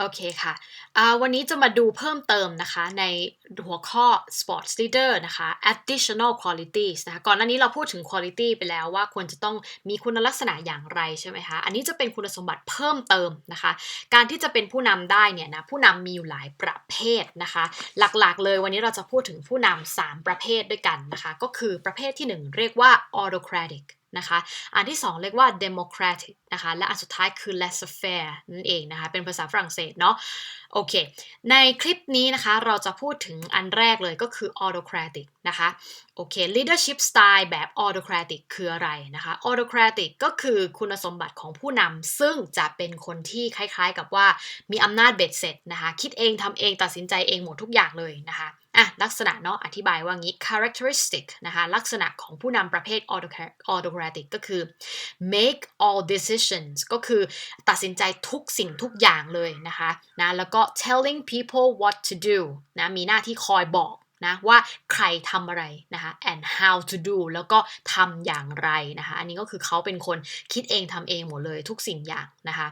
โอเคค่ะอ่าวันนี้จะมาดูเพิ่มเติมนะคะในหัวข้อ sports leader นะคะ additional qualities นะคะ ก่อนหน้านี้เราพูดถึง quality ไปแล้วว่าควรจะต้องมีคุณลักษณะอย่างไรใช่ไหมคะ อันนี้จะเป็นคุณสมบัติเพิ่มเติมนะคะ การที่จะเป็นผู้นำได้เนี่ยนะ ผู้นำมีอยู่หลายประเภทนะคะ หลักๆ เลยวันนี้เราจะพูดถึงผู้นำสามประเภทด้วยกันนะคะ ก็คือประเภทที่หนึ่งเรียกว่า autocratic นะคะอันที่ 2 เรียกว่า democratic นะคะและอันสุดท้ายคือ laissez-faire นั่นเองนะคะเป็นภาษาฝรั่งเศสเนาะโอเค ในคลิปนี้นะคะเราจะพูดถึงอันแรกเลยก็คือ autocratic นะคะโอเค leadership style แบบ autocratic คืออะไรนะคะ autocratic ก็คือคุณสมบัติของผู้นำซึ่งจะเป็นคนที่คล้ายๆกับว่ามีอำนาจเบ็ดเสร็จนะคะคิดเองทำเองตัดสินใจเองหมดทุกอย่างเลยนะคะ อะลักษณะเนาะอธิบายว่างี้ characteristic นะคะลักษณะของผู้นำประเภท autocratic ก็คือ make all decisions ก็คือตัดสินใจทุกสิ่งทุกอย่างเลยนะคะนะแล้วก็ telling people what to do นะมีหน้าที่คอยบอกนะว่าใครทำอะไรนะคะ and how to do แล้วก็ทำอย่างไรนะคะ อันนี้ก็คือเขาเป็นคนคิดเองทำเองหมดเลยทุกสิ่งอย่างนะคะ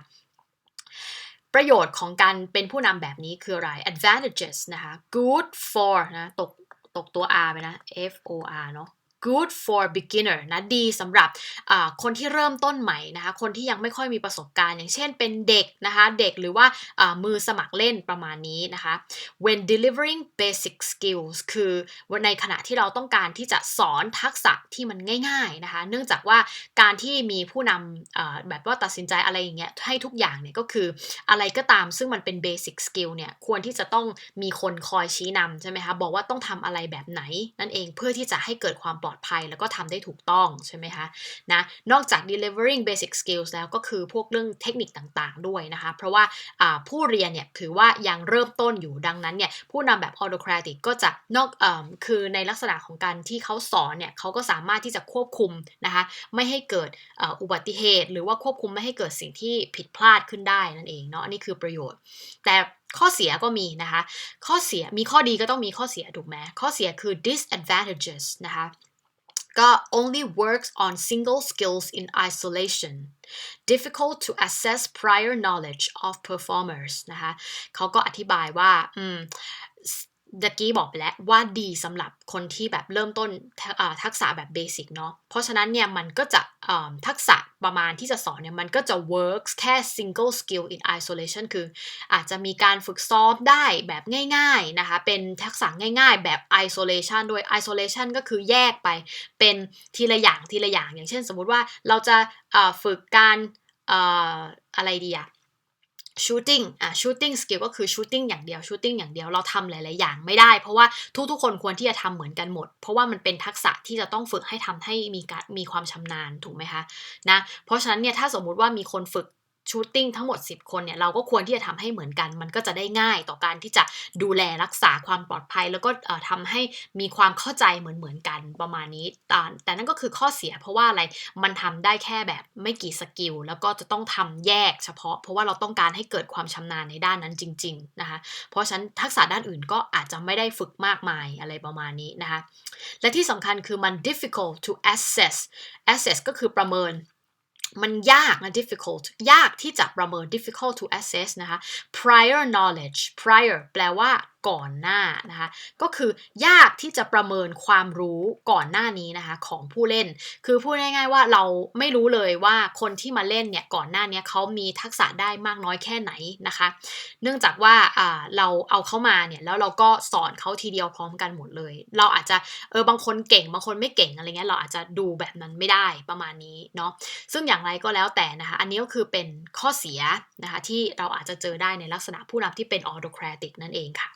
ประโยชน์ของการเป็นผู้นำแบบนี้คืออะไร advantages นะคะ good for นะตกตกตัว R ไปนะ F O R เนาะ good for beginner นะดีสำหรับคนที่เริ่มต้นใหม่นะคะคนที่ยังไม่ค่อยมีประสบการณ์ อย่างเช่นเป็นเด็กนะคะเด็กหรือว่ามือสมัครเล่นประมาณนี้นะคะ when delivering basic skills คือในขณะที่เราต้องการที่จะสอนทักษะที่มันง่ายๆนะคะเนื่องจากว่าการที่มีผู้นำแบบว่าตัดสินใจอะไรอย่างเงี้ยให้ทุกอย่างเนี่ยก็คืออะไรก็ตามซึ่งมันเป็น basic skill เนี่ยควรที่จะต้องมีคนคอยชี้นำใช่ไหมคะบอกว่าต้องทำอะไรแบบไหนนั่นเองเพื่อที่จะให้เกิดความปลอดดภัยแล้วก็ทำได้ถูกต้องใช่ไหมคะนะนอกจาก delivering basic skills แล้วก็คือพวกเรื่องเทคนิคต่างๆ ด้วยนะคะ เพราะว่าผู้เรียนเนี่ยถือว่ายังเริ่มต้นอยู่ดังนั้นเนี่ยผู้นำแบบ autocratic ก็จะนอกอคือในลักษณะของการที่เขาสอนเนี่ยเขาก็สามารถที่จะควบคุมนะคะไม่ให้เกิดอุบัติเหตุ หรือว่าควบคุมไม่ให้เกิดสิ่งที่ผิดพลาดขึ้นได้นั่นเองเนาะอันนี้คือประโยชน์ แต่ข้อเสียก็มีนะคะ ข้อเสียมีข้อดีก็ต้องมีข้อเสียถูกไหมข้อเสียคือ disadvantages นะคะ ก็ only works on single skills in isolation difficult to assess prior knowledge of performers นะคะเขาก็อธิบายว่าอืม ตะกี้บอกไปแล้วว่าดีสำหรับคนที่แบบเริ่มต้นทักษะแบบเบสิกเนาะ เพราะฉะนั้นเนี่ยมันก็จะทักษะประมาณที่จะสอนเนี่ยมันก็จะ works แค่ single skill in isolation คืออาจจะมีการฝึกซ้อมได้แบบง่ายๆนะคะ เป็นทักษะง่ายๆแบบ isolation โดย isolation ก็คือแยกไปเป็นทีละอย่างทีละอย่าง อย่างเช่นสมมุติว่าเราจะฝึกการอะไรดีอะ shooting อะ shooting skill ก็คือ shooting อย่างเดียว shooting อย่างเดียวเราทำหลาย ๆ อย่างไม่ได้ เพราะว่าทุก ๆ คนควรที่จะทำเหมือนกันหมด เพราะว่ามันเป็นทักษะที่จะต้องฝึกให้ทำให้มีการมีความชำนาญถูกไหมคะนะเพราะฉะนั้นเนี่ยถ้าสมมุติว่ามีคนฝึก ชูตติ้งทั้งหมด 10 คนเนี่ยเราก็ควรที่จะทำให้เหมือนกัน มันก็จะได้ง่ายต่อการที่จะดูแลรักษาความปลอดภัย แล้วก็ทำให้มีความเข้าใจเหมือนเหมือนกันประมาณนี้ แต่นั่นก็คือข้อเสียเพราะว่าอะไรมันทำได้แค่แบบไม่กี่สกิลแล้วก็จะต้องทำแยกเฉพาะ เพราะว่าเราต้องการให้เกิดความชำนาญในด้านนั้นจริง ๆนะคะ เพราะฉะนั้นทักษะด้านอื่นก็อาจจะไม่ได้ฝึกมากมายอะไรประมาณนี้นะคะและที่สำคัญคือมัน difficult to assess assess ก็คือประเมิน มันยากนะ difficult ยากที่จะประเมิน difficult to assess นะคะ prior knowledge prior แปลว่า ก่อนหน้านะคะก็คือยากที่จะประเมินความรู้ก่อนหน้านี้นะคะของผู้เล่น คือพูดง่ายๆว่าเราไม่รู้เลยว่าคนที่มาเล่นเนี่ยก่อนหน้านี้เขามีทักษะได้มากน้อยแค่ไหนนะคะ เนื่องจากว่าเราเอาเข้ามาเนี่ยแล้วเราก็สอนเขาทีเดียวพร้อมกันหมดเลย เราอาจจะเออบางคนเก่งบางคนไม่เก่งอะไรเงี้ยเราอาจจะดูแบบนั้นไม่ได้ประมาณนี้เนาะซึ่งอย่างไรก็แล้วแต่นะคะอันนี้ก็คือเป็นข้อเสียนะคะที่เราอาจจะเจอได้ในลักษณะผู้นำที่เป็น autocratic นั่นเองค่ะ